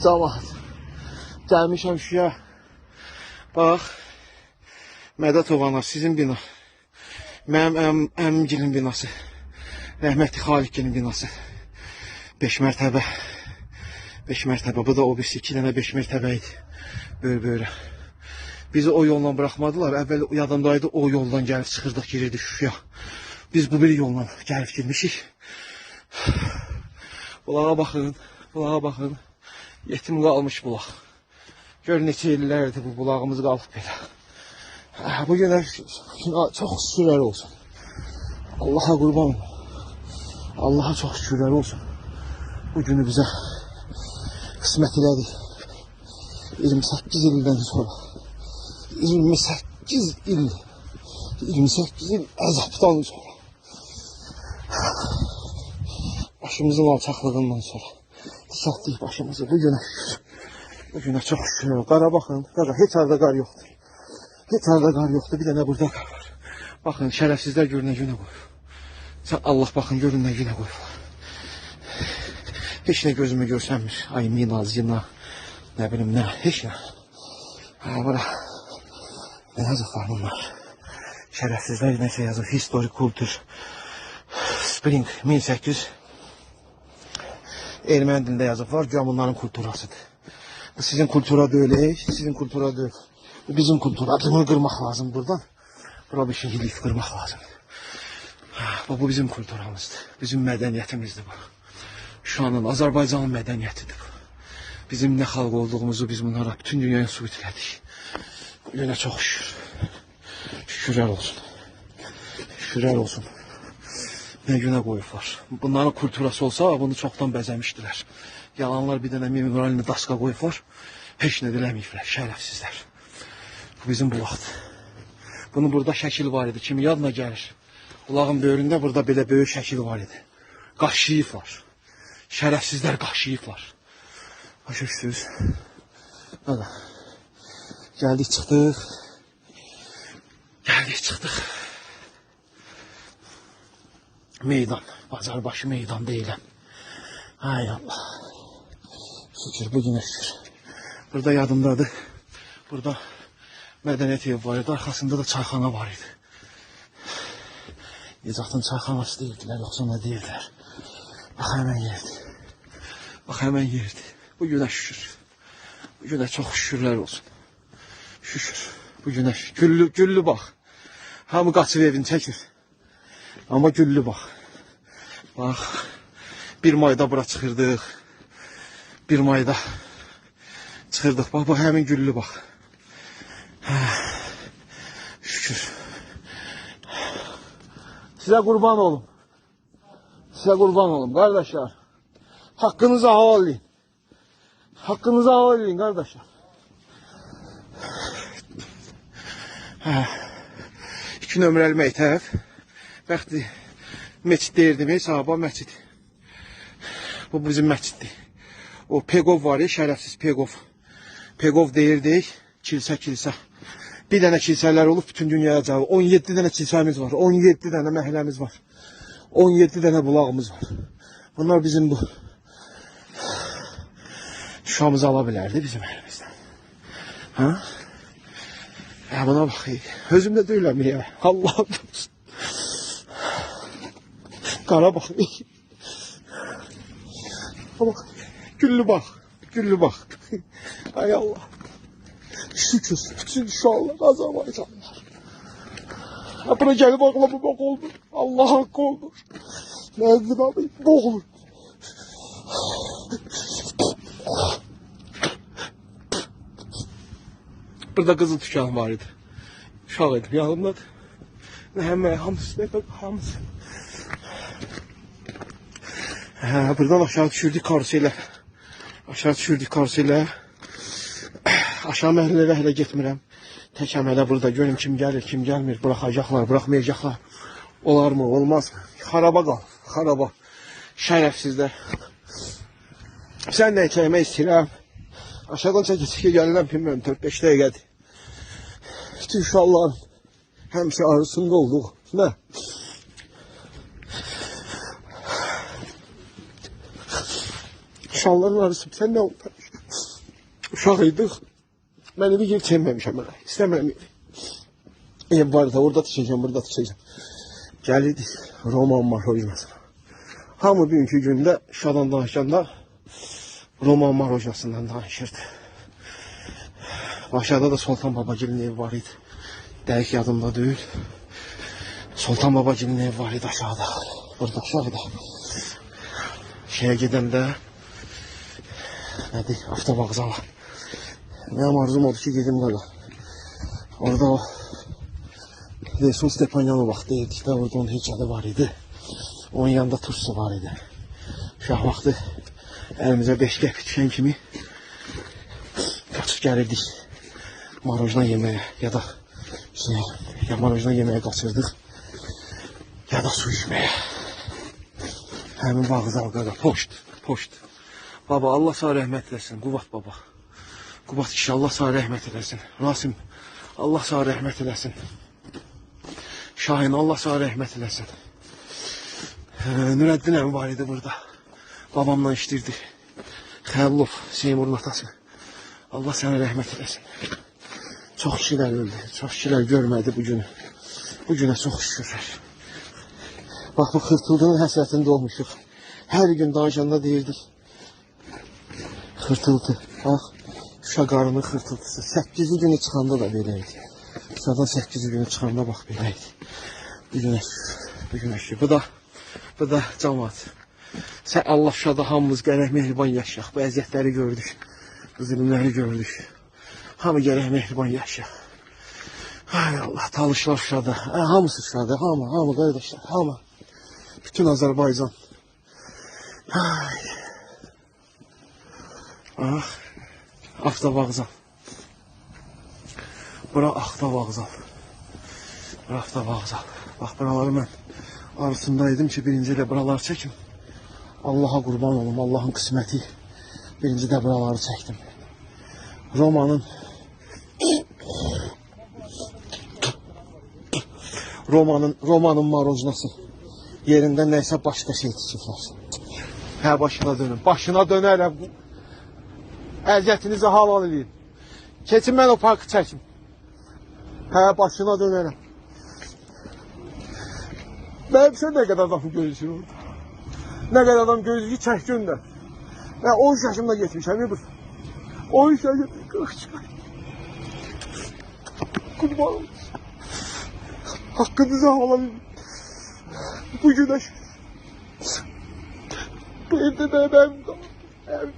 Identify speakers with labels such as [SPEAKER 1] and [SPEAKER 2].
[SPEAKER 1] Camaat. Gəlmişəm şüyə. Bax. Mədət ovanlar sizin bina. Mənim əm, əmimgilin binası. Rəhmətli Xalikgilin binası. 5 mərtəbə. 5 mərtəbə. Bu da o birisi 2 dənə 5 mərtəbə idi. Böyle. Bizi o yolla bırakmadılar. Əvvəl yadımdaydı o yoldan gəlib çıxırdıq, girirdik Şuşaya. Biz bu bir yolla gəlib girmişik. Bulağa baxın, bulağa baxın. Yetim qalmış bulaq. Gör neçə illərdir bu bulağımız qalıb belə. Ah, Bu günə çox şükürlər olsun. Allaha qurban. Allaha çox şükürlər olsun. Bu günü bizə qismət elədi. 28 ildən sonra. 28 il. 28 il əzabdan sonra. Başımızın alçaqlığından sonra. Satdık başımızı bu günə şükür. Bu günə çox şükür. Qara baxın. Qara heç arada qar yoxdur. Heç arada qar yoxdur. Bir dənə burada qar var. Baxın şərəfsizlər görün nə günə qoyur. Sən Allah baxın görün nə günə qoyurlar. Heç nə gözümü görsənmir. Ay mina, zina, nə bilim nə, heç nə. Ha bura. Ne yazıqlar bunlar? Şərəfsizlər nəsə yazıb. Historik kultur. Spring 1800 Erməni dilində yazıb var. Güya bunların kulturasıdır. Bu sizin kultura değil, sizin kultura değil. Bu bizim kultura. Bunu kırmak lazım buradan. Bura bir şehirlik kırmak lazım. Ha, Bu, bu bizim kulturamızdır. Bizim medeniyetimizdir bu. Şu anın Azerbaycan'ın medeniyetidir bu. Bizim ne halk olduğumuzu biz bunlara bütün dünyaya sübut. Bu güne çok şükür. Şükürler olsun. Şükürler olsun. Ne güne koyublar. Bunların kulturası olsa bunu çoktan bezemiştiler. Yalanlar bir dənə memorialini daska koyublar. Heç nə diləməyiblər, şərəfsizlər. Bu bizim bulaqdır. Bunun burada şəkil var idi. Kimi yadına gəlir. Bulağın böyründə burada belə böyük şəkil var idi. Qaşıyıblar. Şərəfsizlər qaşıyıblar. Başa düşdünüz? Hadi. Geldik çıxdıq. Geldik çıxdıq. Meydan. Bazarbaşı meydan deyiləm. Ay Allah. Şükür bu günə şükür. Burada yadımdadır. Burada mədəniyyət evi var idi. Arxasında da çayxana var idi. Nicatın çayxanası deyirdilər, yoxsa nə deyirdilər. Bax həmən yerdir. Bax həmən yerdir. Bu günə şükür. Bu günə çox şükürlər olsun. Şükür. Bu günə şükür. Güllü, güllü bax. Hamı qaçıb evini çəkir. Amma güllü bax. Bax. Bir mayda bura çıxırdıq. Bir mayda çıxırdıq. Bax, bax həmin güllü bax. Hə. Şükür. Sizə qurban olum. Sizə qurban olum qardaşlar. Haqqınızı haval edin. Haqqınızı haval edin qardaşlar. Hə. İki nömrəli məktəb. Bəxti meçid deyirdim, heç sabah məscid. Bu bizim məsciddir. O Pegov var şərəfsiz Pegov. Pegov deyirdik, kilsə kilsə. Bir dənə kilsələr olub bütün dünyaya cavab. 17 dənə kilsəmiz var, 17 dənə məhəlləmiz var. 17 dənə bulağımız var. Bunlar bizim bu Şuşamızı ala bilərdi bizim əlimizdən. Ha? Ya buna bak. Özümdə deyiləm ya. Allah olsun. Qara bax. Bak. Güllü bak. Güllü bak. Ay Allah. Şükür. Bütün uşaqlar Azərbaycanlılar. Ha buna gəlib ağlamı bak oldur. Allah haqqı oldur. Nəzdir abi. Boğulur. Burada qızıl tükan var idi. Uşaq idi, yanımdadır. Həmə, hamısı, nə hamısı. Hə, buradan aşağı düşürdük karuselə. Aşağı düşürdük karuselə. Aşağı məhəllələrə hələ getmirəm. Təkəm hələ burada görüm kim gəlir, kim gəlmir. Buraxacaqlar, buraxmayacaqlar. Olar mı, olmaz mı? Xaraba qal, xaraba. Şərəfsizlər. Sən də çəkmək istəyirəm. Aşağıdan çəkə çəkə gəlirəm, bilmirəm, 4-5 dəqiqədir. Uşaqların həmişə arasında olduq. Nə? Uşaqların arası, sən nə oldu? uşaq idik. Mən evi yer çəkməmişəm mənə. İstəmirəm evi. Ev var da orada tikəcəm, burada tikəcəm. Gəlirdik Roman marojnasına. Hamı bugünkü gündə şadan danışanda Roman marojnasından danışırdı. Aşağıda da Sultan Babagil'in evi var idi. Dəqiq yadımda deyil. Sultan Babagil'in evi var idi aşağıda. Burada aşağıda. Şeye gedəndə nədir? Avtovağzala. Mənim arzum odur ki, gedim qala. Orada o Resul Stepanyanov vaxtı dedikdə orada onun heykəli var idi. Onun yanında turşusu var idi. Şah vaxtı əlimizə 5 qəpik düşən kimi qaçıb gəlirdik. Marojna yeməyə ya da şey, ya marojna yeməyə qaçırdıq ya da su içməyə. Həmin vağzal qaqa, poşt, poşt. Baba Allah sağ rəhmət eləsin, Quvat baba. Qubat kişi Allah sağ rəhmət eləsin. Rasim Allah sağ rəhmət eləsin. Şahin Allah sağ rəhmət eləsin. Ee, Nürəddin əmi var idi burada. Babamla işləyirdi. Xəllov, Seymurun atası. Allah sənə rəhmət eləsin. Çox kişilər öldü. Çox kişilər görmədi bu günü. Bu günə çox şükürlər. Bax bu xırtıldının həsrətində olmuşuq. Hər gün danışanda deyirdik. Xırtıldı. Bax, Şuşa qarının xırtıltısı. 8 günü çıxanda da belə idi. Şuşadan 8 günü çıxanda bax belə idi. Bu günə. Bu günə. Bu da, bu da camaat. Sən Allah Şuşada hamımız gərək mehriban yaşayaq. Bu əziyyətləri gördük. Bu zülmləri gördük. Hamı gərək mehriban yaşayaq. Ay Allah, talışlar Şuşada. Hə, hamısı Şuşada. Hamı, hamı qardaşlar, hamı. Bütün Azərbaycan. Ay. Ah, avtovağzal. Bura avtovağzal. Bura avtovağzal. Bax, buraları mən arasındaydım ki, birinci də buraları çəkim. Allaha qurban olum, Allahın qisməti. Birinci də buraları çəkdim. Romanın Romanın Romanın marojnası yerində nəysə başqa şey tikiblər. Hə başına dönün. Başına dönərəm. Əziyyətinizi halal edin. Keçin mən o parkı çəkim. Hə başına dönərəm. Mənim sən nə qədər adam gözləyir orada. Nə qədər adam gözləyir çək göndər. Mən 13 yaşımda getmişəm, bir. 13 yaşımda qırxçı. Kurban olsun. Hakkınızı halal edin. Bu güneş. Bu evde de ben. Ev.